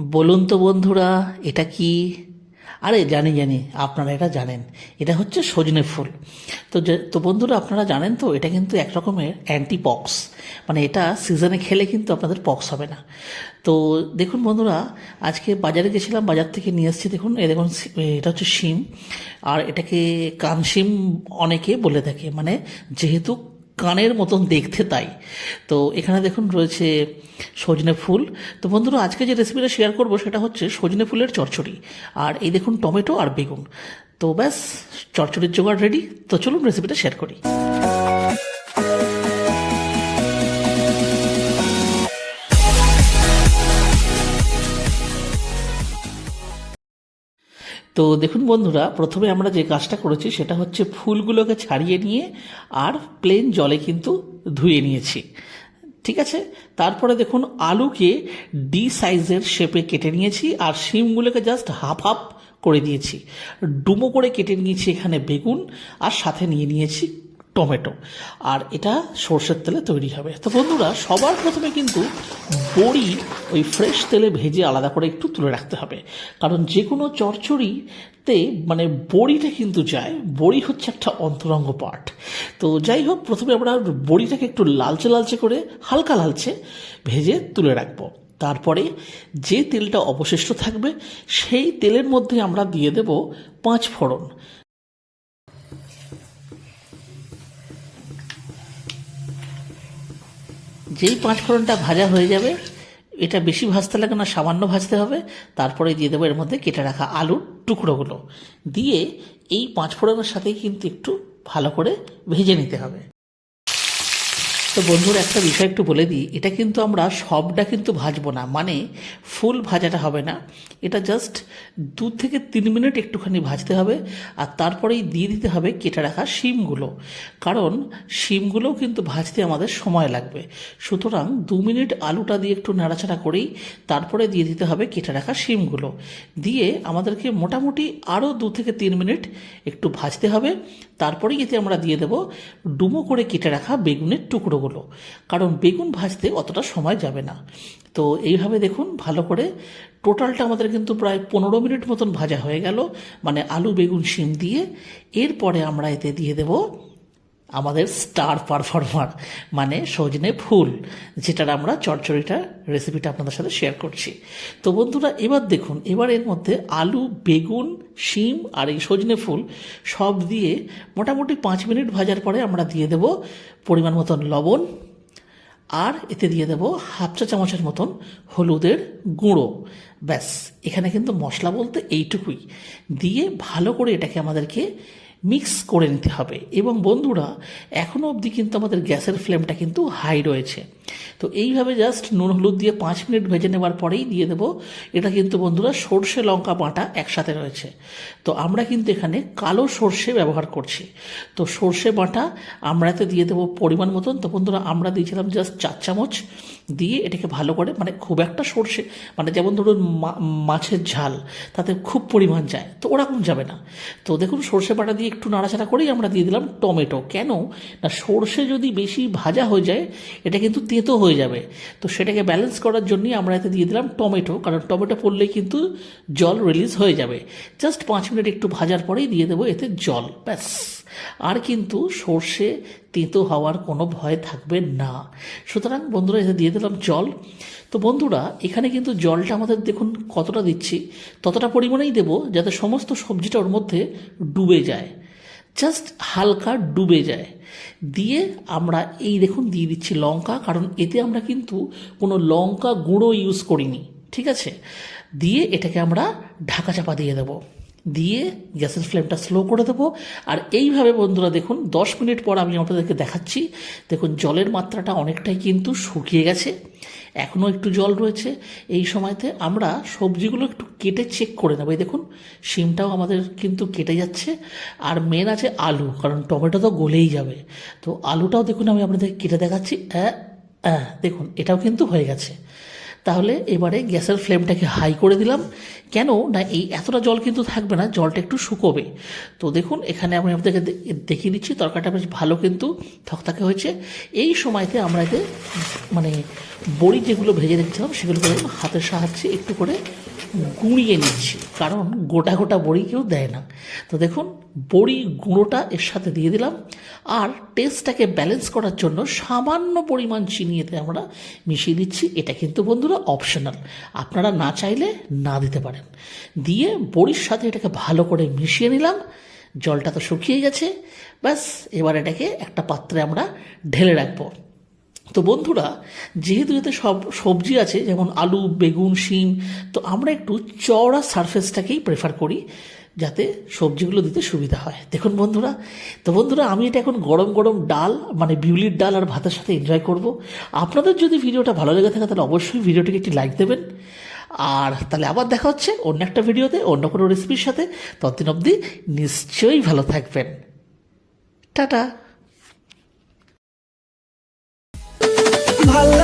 বলুন তো বন্ধুরা, এটা কি? আরে, জানি জানি, আপনারা এটা জানেন। এটা হচ্ছে সজনে ফুল। তো তো বন্ধুরা, আপনারা জানেন তো, এটা কিন্তু এক রকমের অ্যান্টিপক্স মানে এটা সিজনে খেলে কিন্তু আপনাদের পক্স হবে না। তো দেখুন বন্ধুরা, আজকে বাজারে গেছিলাম, বাজার থেকে নিয়ে এসেছি, দেখুন এ দেখুন এটা হচ্ছে শিম। আর এটাকে কানশিম অনেকে বলে থাকে। মানে যেহেতু কানের মতন দেখতে তাই। তো এখানে দেখুন রয়েছে সজনে ফুল। তো বন্ধুরা, আজকে যে রেসিপিটা শেয়ার করব সেটা হচ্ছে সজনে ফুলের চচ্চড়ি। আর এই দেখুন টমেটো আর বেগুন। তো ব্যাস, চচ্চড়ির জোগাড় রেডি তো চলুন রেসিপিটা শেয়ার করি। তো দেখুন বন্ধুরা, প্রথমে আমরা যে কাজটা করেছি সেটা হচ্ছে ফুলগুলোকে ছাড়িয়ে নিয়ে আর প্লেন জলে কিন্তু ধুয়ে নিয়েছি। ঠিক আছে? তারপরে দেখুন আলুকে ডি সাইজের শেপে কেটে নিয়েছি আর শিমগুলোকে জাস্ট হাফ হাফ করে দিয়েছি। ডুমো করে কেটে নিয়েছি এখানে বেগুন আর সাথে নিয়ে নিয়েছি টমেটো। আর এটা সর্ষের তেলে তৈরি হবে। তো বন্ধুরা, সবার প্রথমে কিন্তু বড়ি ওই ফ্রেশ তেলে ভেজে আলাদা করে একটু তুলে রাখতে হবে। কারণ যে কোনো চচ্চড়িতে মানে বড়িটা কিন্তু যায়। বড়ি হচ্ছে একটা অন্তরঙ্গ পার্ট তো যাই হোক, প্রথমে আমরা বড়িটাকে একটু লালচে লালচে করে হালকা লালচে ভেজে তুলে রাখব। তারপরে যে তেলটা অবশিষ্ট থাকবে, সেই তেলের মধ্যে আমরা দিয়ে দেব পাঁচ ফোড়ন। যেই পাঁচফোড়নটা ভাজা হয়ে যাবে, এটা বেশি ভাজতে লাগে না, সামান্য ভাজতে হবে। তারপরে দিয়ে দেবো এর মধ্যে কেটে রাখা আলুর টুকরোগুলো। দিয়ে এই পাঁচফোড়নের সাথেই কিন্তু একটু ভালো করে ভেজে নিতে হবে। তো বন্ধুরা একটা বিষয় একটু বলে দিই, এটা কিন্তু আমরা সবটা কিন্তু ভাজবো না মানে ফুল ভাজাটা হবে না, এটা জাস্ট দু থেকে তিন মিনিট একটুখানি ভাজতে হবে, আর তারপরেই দিয়ে দিতে হবে কেটে রাখা শিমগুলো, কারণ শিমগুলোও কিন্তু ভাজতে আমাদের সময় লাগবে, সুতরাং দু মিনিট আলুটা দিয়ে একটু নাড়াচাড়া করেই তারপরে দিয়ে দিতে হবে কেটে রাখা শিমগুলো, দিয়ে আমাদেরকে মোটামুটি আরও দু থেকে তিন মিনিট একটু ভাজতে হবে, তারপরেই এতে আমরা দিয়ে দেব ডুমো করে কেটে রাখা বেগুনের টুকরোগুলো। কারণ বেগুন ভাজতে অতটা সময় যাবে না। তো এইভাবে দেখুন, ভালো করে টোটালটা আমাদের কিন্তু প্রায় পনেরো মিনিট মতন ভাজা হয়ে গেল। মানে আলু, বেগুন, শিম দিয়ে। এরপরে আমরা এতে দিয়ে দেব আমাদের স্টার পারফর্মার মানে সজনে ফুল, যেটার আমরা চচ্চড়িটা রেসিপিটা আপনাদের সাথে শেয়ার করছি। তো বন্ধুরা, এবার দেখুন, এবার এর মধ্যে আলু, বেগুন, শিম আর এই সজনে ফুল সব দিয়ে মোটামুটি পাঁচ মিনিট ভাজার পরে আমরা দিয়ে দেব পরিমাণ মতন লবণ আর এতে দিয়ে দেবো হাফ চা চামচের মতন হলুদের গুঁড়ো। ব্যাস, এখানে কিন্তু মশলা বলতে এইটুকুই। দিয়ে ভালো করে এটাকে আমাদেরকে মিক্স করে নিতে হবে। এবং বন্ধুরা এখনও অবধি কিন্তু আমাদের গ্যাসের ফ্লেমটা কিন্তু হাই রয়েছে। তো এইভাবে জাস্ট নুন, হলুদ দিয়ে পাঁচ মিনিট ভেজে নেওয়ার পরেই দিয়ে দেবো। এটা কিন্তু বন্ধুরা সর্ষে, লঙ্কা, বাটা একসাথে রয়েছে। তো আমরা কিন্তু এখানে কালো সর্ষে ব্যবহার করছি। তো সর্ষে, বাটা আমরা এতে দিয়ে দেবো পরিমাণ মতন। তো বন্ধুরা আমরা দিয়েছিলাম জাস্ট চার চামচ। দিয়ে এটাকে ভালো করে মানে খুব একটা সর্ষে মানে যেমন ধরুন মাছের ঝাল, তাতে খুব পরিমাণ যায়। তো ওরকম যাবে না। তো দেখুন সর্ষে, বাটা দিয়ে একটু নাড়াচাড়া করেই আমরা দিয়ে দিলাম টমেটো। কেন? না সর্ষে যদি বেশি ভাজা হয়ে যায়, এটা কিন্তু তেতো হয়ে যাবে। তো সেটাকে ব্যালেন্স করার জন্যই আমরা এতে দিয়ে দিলাম টমেটো, কারণ টমেটো পড়লেই কিন্তু জল রিলিজ হয়ে যাবে। জাস্ট পাঁচ মিনিট একটু ভাজার পরেই দিয়ে দেবো এতে জল, ব্যাস। আর কিন্তু সর্ষে তেতো হওয়ার কোনো ভয় থাকবে না। সুতরাং বন্ধুরা, এতে দিয়ে দিলাম জল। তো বন্ধুরা, এখানে কিন্তু জলটা আমাদের দেখুন কতটা দিচ্ছি, ততটা পরিমাণেই দেবো যাতে সমস্ত সবজিটা ওর মধ্যে ডুবে যায়। জাস্ট হালকা ডুবে যায়। দিয়ে আমরা এই দেখুন দিয়ে দিচ্ছি লঙ্কা, কারণ এতে আমরা কিন্তু কোনো লঙ্কা গুঁড়ো ইউজ করিনি, ঠিক আছে? দিয়ে এটাকে আমরা ঢাকা চাপা দিয়ে দেবো। দিয়ে গ্যাসের ফ্লেমটা স্লো করে দেবো। আর এইভাবে বন্ধুরা দেখুন দশ মিনিট পর আমি আপনাদেরকে দেখাচ্ছি। দেখুন জলের মাত্রাটা অনেকটাই কিন্তু শুকিয়ে গেছে। এখনও একটু জল রয়েছে। এই সময়তে আমরা সবজিগুলো একটু কেটে চেক করে নেব। এই দেখুন শিমটাও আমাদের কিন্তু কেটে যাচ্ছে। আর মেন আছে আলু কারণ টমেটো তো গলেই যাবে। তো আলুটাও দেখুন আমি আপনাদের কেটে দেখাচ্ছি। অ্যাঁ, দেখুন এটাও কিন্তু হয়ে গেছে। তাহলে এবারে গ্যাসের ফ্লেমটাকে হাই করে দিলাম। কেন? না, এই এতটা জল কিন্তু থাকবে না, জলটা একটু শুকোবে। তো দেখুন, এখানে আমি আপনাদেরকে দেখিয়ে দিচ্ছি, তরকারিটা বেশ ভালো কিন্তু থকথকে হয়েছে। এই সময়তে আমরা এতে মানে বড়ি যেগুলো ভেজে রেখেছিলাম দেখুন হাতের সাহায্যে একটু করে গুঁড়িয়ে নিচ্ছি। কারণ গোটা গোটা বড়ি কেউ দেয় না। তো দেখুন, বড়ি গুঁড়োটা এর সাথে দিয়ে দিলাম। আর টেস্টটাকে ব্যালেন্স করার জন্য সামান্য পরিমাণ চিনি এতে আমরা মিশিয়ে দিচ্ছি। এটা কিন্তু বন্ধুরা অপশনাল আপনারা না চাইলে না দিতে পারেন। দিয়ে বড়ির সাথে এটাকে ভালো করে মিশিয়ে নিলাম। জলটা তো শুকিয়ে গেছে। ব্যাস, এবার এটাকে একটা পাত্রে আমরা ঢেলে রাখব। তো বন্ধুরা, যেহেতু এতে সব সবজি আছে, যেমন আলু, বেগুন, শিম, তো আমরা একটু চওড়া সারফেসটাকেই প্রেফার করি, যাতে সবজিগুলো দিতে সুবিধা হয়। দেখুন বন্ধুরা, তো বন্ধুরা, আমি এটা এখন গরম গরম ডাল মানে বিউলির ডাল আর ভাতের সাথে এনজয় করব। আপনাদের যদি ভিডিওটা ভালো লেগে থাকে, তাহলে অবশ্যই ভিডিওটিকে একটি লাইক দেবেন। আর তাহলে আবার দেখা হচ্ছে অন্য একটা ভিডিওতে, অন্য কোনো রেসিপির সাথে। ততদিন অবধি নিশ্চয়ই ভালো থাকবেন। টাটা! ভালো লাগে